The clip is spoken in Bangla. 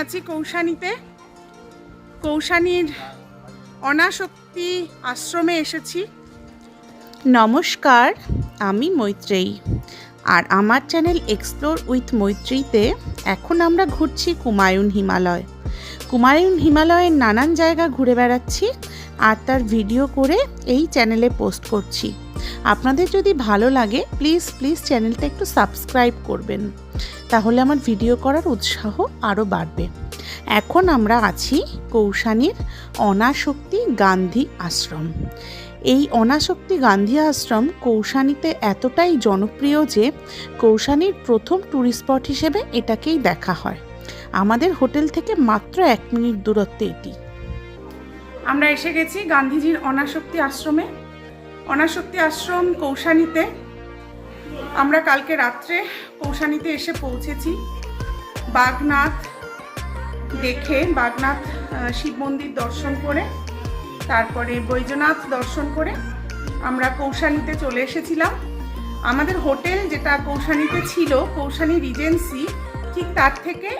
আছি কৌশানীতে। কৌশানীর অনাশক্তি আশ্রমে এসেছি। নমস্কার, আমি মৈত্রেয়ী। আর আমার চ্যানেল এক্সপ্লোর উইথ মৈত্রীতে এখন আমরা ঘুরছি কুমায়ুন হিমালয়। কুমায়ুন হিমালয়ের নানান জায়গা ঘুরে বেড়াচ্ছি আর তার ভিডিও করে এই চ্যানেলে পোস্ট করছি। আপনাদের যদি ভালো লাগে প্লিজ প্লিজ চ্যানেলটা একটু সাবস্ক্রাইব করবেন। তাহলে আমার ভিডিও করার উৎসাহ আরও বাড়বে। এখন আমরা আছি কৌশানীর অনাশক্তি গান্ধী আশ্রম। এই অনাসক্তি গান্ধী আশ্রম কৌশানীতে এতটাই জনপ্রিয় যে কৌশানীর প্রথম ট্যুরিস্ট স্পট হিসেবে এটাকেই দেখা হয়। আমাদের হোটেল থেকে মাত্র এক মিনিট দূরত্বে এটি। আমরা এসে গেছি গান্ধীজির অনাশক্তি আশ্রমে। অনাশক্তি আশ্রম কৌশানীতে। আমরা কালকে রাত্রে কৌশানীতে এসে পৌঁছেছি। বাগনাথ দেখে, বাগনাথ শিব মন্দির দর্শন করে, তারপরে বৈদ্যনাথ দর্শন করে আমরা কৌশানীতে চলে এসেছিলাম। আমাদের হোটেল যেটা কৌশানীতে ছিল, কৌশানী রিজেন্সি, ঠিক তার থেকে